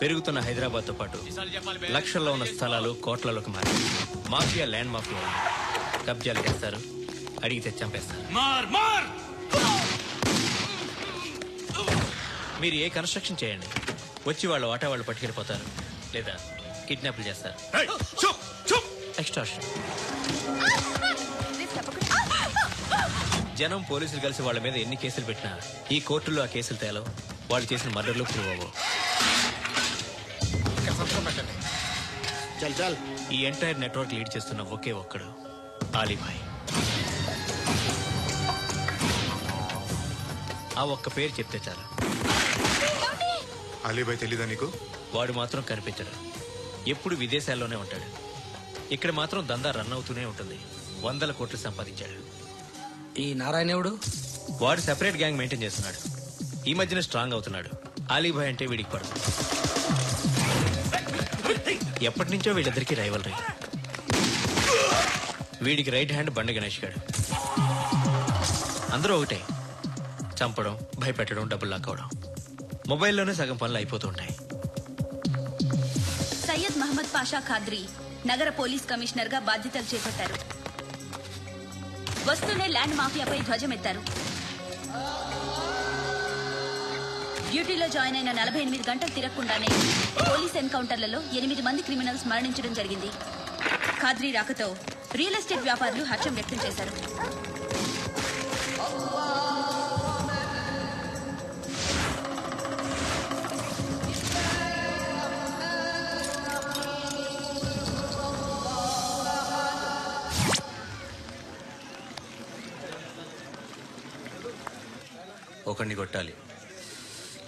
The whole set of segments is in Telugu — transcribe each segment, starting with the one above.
పెరుగుతున్న హైదరాబాద్తో పాటు లక్షల్లో ఉన్న స్థలాలు కోట్లలోకి మారి మాఫియా ల్యాండ్ మాఫియా కబ్జాలు చేస్తారు అడిగితే చంపేస్తారు. మార్ ఏ కన్స్ట్రక్షన్ చేయండి. వచ్చి వాళ్ళ వాటా వాళ్ళు పట్టుకెళ్ళిపోతారు. లేదా కిడ్నాప్లు చేస్తారు. చూప్ చూప్! ఎక్స్ట్రాషన్ జనం పోలీసులు కలిసి వాళ్ళ మీద ఎన్ని కేసులు పెట్టినా ఈ కోర్టుల్లో ఆ కేసులు తేలవు. వాళ్ళు చేసిన మర్డర్లు ప్రూవ్ అవ్వవు చల్ చల్. ఈ ఎంటైర్ నెట్వర్క్ లీడ్ చేస్తున్న ఒకే ఒక్కడు ఆలిభాయ్ ఆ ఒక్క పేరు చెప్తే చాలు. అలీబాయ్ తెలీదా నీకు? వాడు మాత్రం కనిపించడు. ఎప్పుడు విదేశాల్లోనే ఉంటాడు. ఇక్కడ మాత్రం దందా రన్ అవుతూనే ఉంటుంది. వందల కోట్లు సంపాదించాడు. ఈ నారాయణవుడు వాడు సెపరేట్ గ్యాంగ్ మెయింటైన్ చేస్తున్నాడు. ఈ మధ్యన స్ట్రాంగ్ అవుతున్నాడు. అలీభాయ్ అంటే వీడికి పడదు. ఎప్పటి నుంచో వీళ్ళిద్దరికి రైవల్ వీడికి రైట్ హ్యాండ్ బండ గణేష్ గారు అందరూ ఒకటే. చంపడం భయపెట్టడం డబ్బులు లాక్కోవడం. మొబైల్లోనే సగం పనులు అయిపోతుంటాయి సయ్యద్ మహమ్మద్ పాషా ఖాద్రి నగర పోలీస్ కమిషనర్గా బాధ్యతలు చేపట్టారు. వస్తూనే ల్యాండ్ మాఫియాపై ధ్వజమెత్తారు. డ్యూటీలో జాయిన్ అయిన నలభై ఎనిమిది గంటలు తిరగకుండానే పోలీస్ ఎన్కౌంటర్లలో ఎనిమిది మంది క్రిమినల్స్ మరణించడం జరిగింది. ఖాద్రి రాకతో రియల్ ఎస్టేట్ వ్యాపారులు హర్షం వ్యక్తం చేశారు. ఒకడిని కొట్టాలి.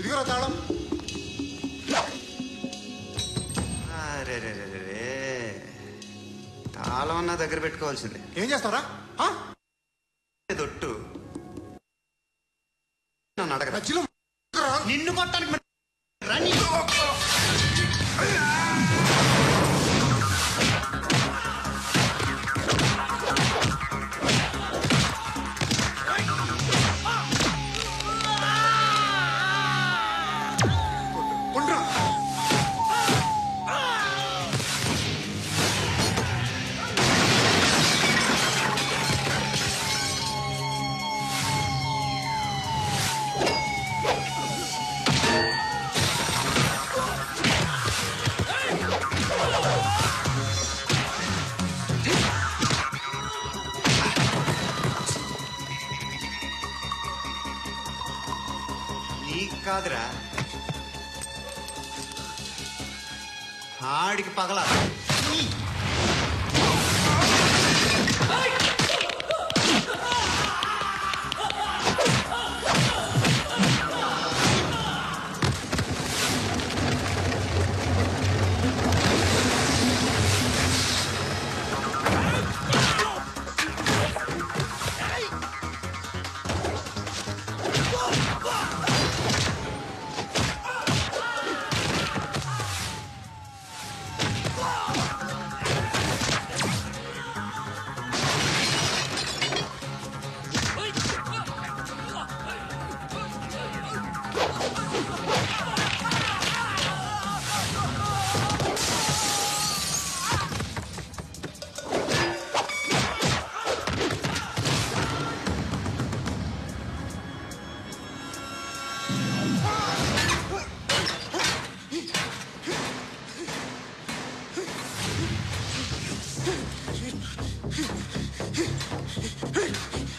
ఇదిగోరా తాళం. తాళం నా దగ్గర పెట్టుకోవాల్సిందే ఏం చేస్తారా? దొట్టు నన్ను అడగరా. నిన్ను కొట్టానికి నీకు కాదురా. ఆడికి పగల.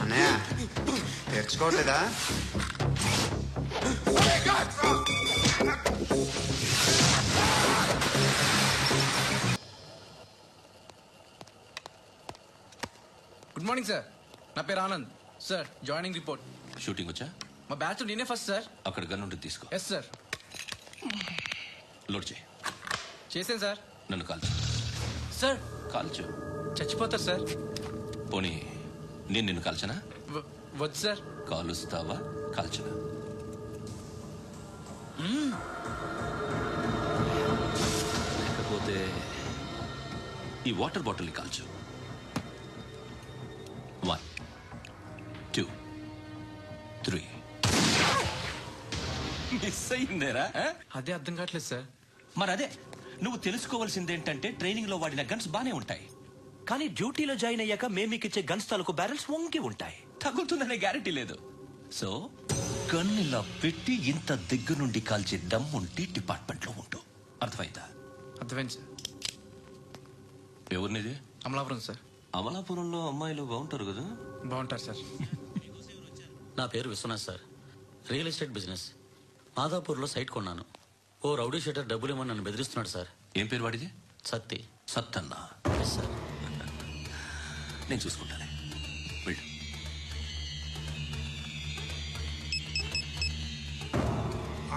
అన్నయ్య తెచ్చుకోవట్లేదా? గుడ్ మార్నింగ్ సార్ నా పేరు Anand. Sir joining report shooting వచ్చా? మా బ్యాచ్ నేనే ఫస్ట్ సార్ అక్కడ గన్ ఉంటుంది తీసుకో. ఎస్ సార్ లోడ్ చేయి. చేసాను సార్ నన్ను కాల్ సార్ కాల్చు. చచ్చిపోతారు సార్. పోనీ నేను నిన్ను కాల్చనా? వద్దు సార్. కాలుస్తావా? కాల్చనా? లేకపోతే ఈ వాటర్ బాటిల్ని కాల్చు. One two three. మిస్ అయిందేరా? అదే అర్థం కావట్లేదు సార్. మరి అదే. నువ్వు తెలుసుకోవాల్సింది ఏంటంటే ట్రైనింగ్లో వాడిన గన్స్ బానే ఉంటాయి. కానీ డ్యూటీలో జాయిన్ అయ్యాక మేము మీకు ఇచ్చే గన్స్ తాలూకు బ్యారెల్స్ వంగి ఉంటాయి. తగులుతుందనే గ్యారెంటీ లేదు. సో గన్ ఇలా పెట్టి ఇంత దగ్గర నుండి కాల్చే దమ్ ఉంటే డిపార్ట్మెంట్లో ఉంటూ అర్థమైందా? అర్థమైంది సార్. ఎవరినిది? అమలాపురం సార్. అమలాపురంలో అమ్మాయిలు బాగుంటారు కదా? బాగుంటారు సార్. నా పేరు Viswanath sir. Real estate business. మాదాపూర్లో site కొన్నాను. ఓ రౌడీ షీటర్ డబ్బులు ఇవ్వమని నన్ను బెదిరిస్తున్నాడు సార్. ఏం పేరు వాడిది? సత్తి. సత్తన్నా. ఎస్ సార్ నేను చూసుకుంటానే వెళ్ళు.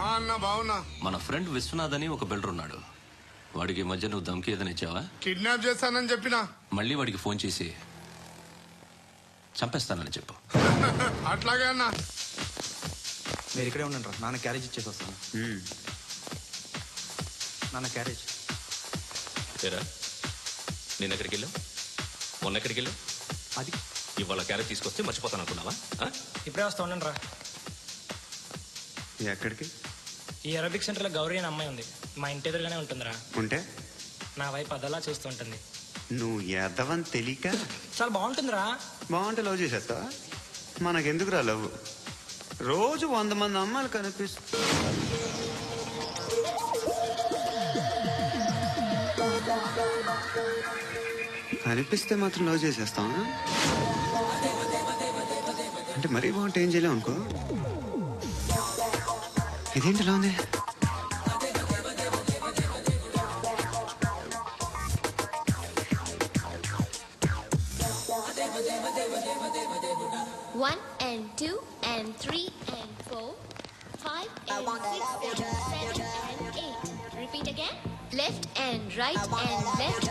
అన్న బావున్నా. మన ఫ్రెండ్ విశ్వనాథ్ అని ఒక బిల్డర్ ఉన్నాడు. వాడికి ఈ మధ్య నువ్వు దమ్కి ఏదైనా ఇచ్చావా? కిడ్నాప్ చేస్తానని చెప్పినా. మళ్ళీ వాడికి ఫోన్ చేసి చంపేస్తానని చెప్పు. అట్లాగే అన్న. మీరు ఇక్కడే ఉండండి రా. నాన్న క్యారేజ్ ఇచ్చేసి వస్తాను. నాన్న క్యారేజ్. ఏరా నేను ఎక్కడికి వెళ్ళావు మొన్న ఎక్కడికి వెళ్ళావు అది. ఇవాళ క్యారెట్ తీసుకొస్తే మర్చిపోతాను అనుకున్నావా? ఆ? ఇప్పుడే వస్తా ఉండండి రా. ఎక్కడికి? ఈ అరబిక్ సెంటర్లో గౌరీ అనే అమ్మాయి ఉంది. మా ఇంటి ఎదురుగానే ఉంటుందిరా. ఉంటే? నా వైపు అదలా చూస్తూ ఉంటుంది. నువ్వు ఎదవని తెలియక? చాలా బాగుంటుందిరా. బాగుంటే లవ్ చేసేస్తావా? మనకెందుకురా లవ్? రోజు వంద మంది అమ్మాయిలు కనిపిస్తు కనిపిస్తే మాత్రం లవ్ చేసేస్తావా అంటే మరీ బాగుంటే ఏం చేయలేం అనుకో ఇదేంటి ఇలా ఉంది One and two and three and four, five and six and seven and eight. Repeat again. Left and right and left and left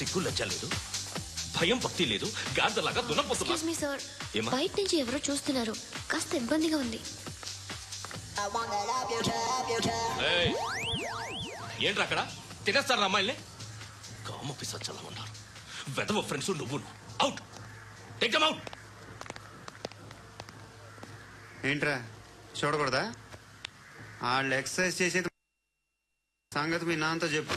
సిగ్గు లజ్జ లేదు భయం భక్తి లేదు. గాడిదలాగా దున్నపోతున్నా. Excuse me sir? బయట నుంచి ఎవరో చూస్తున్నారు. కాస్త ఇబ్బందిగా ఉంది. ఏయ్! ఏంట్రా అక్కడ? తినేస్తారా అమ్మాయిల్ని? కామ పిసచ్చలా ఉన్నారు. వెదవ ఫ్రెండ్స్ నువ్వు అవుట్ టేక్ దమ్ అవుట్ ఏంట్రా? చూడకూడదా? వాళ్ళు ఎక్సర్సైజ్ చేసేది సంగతి మీ నాన్నతో చెప్పు.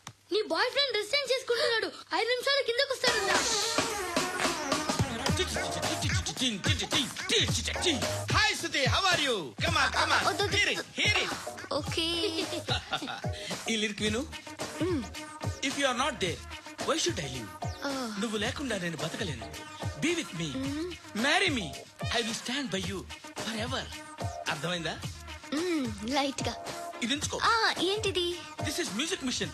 నీ బాయ్ ఫ్రెండ్ చేంజ్ చేసుకుంటున్నాడు. ఐదు నిమిషాలు కిందకు వస్తాడంట hi Suthi how are you come on come on వద్దు, వద్దు. Hear it hear it okay. ఈ లిరిక్ విను. If you are not there why should I live నువ్వు లేకుండా నేను బతకలేను. Be with me marry me I will stand by you forever అర్థమైందా? లైట్గా. ఇది ఏంటిది? This is music machine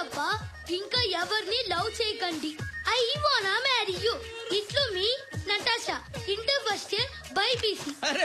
తప్ప ఇంకా ఎవరిని లవ్ చేయకండి. ఐ వానా మ్యారీ యు ఇట్లు మీ Natasha inter first year BiPC అరే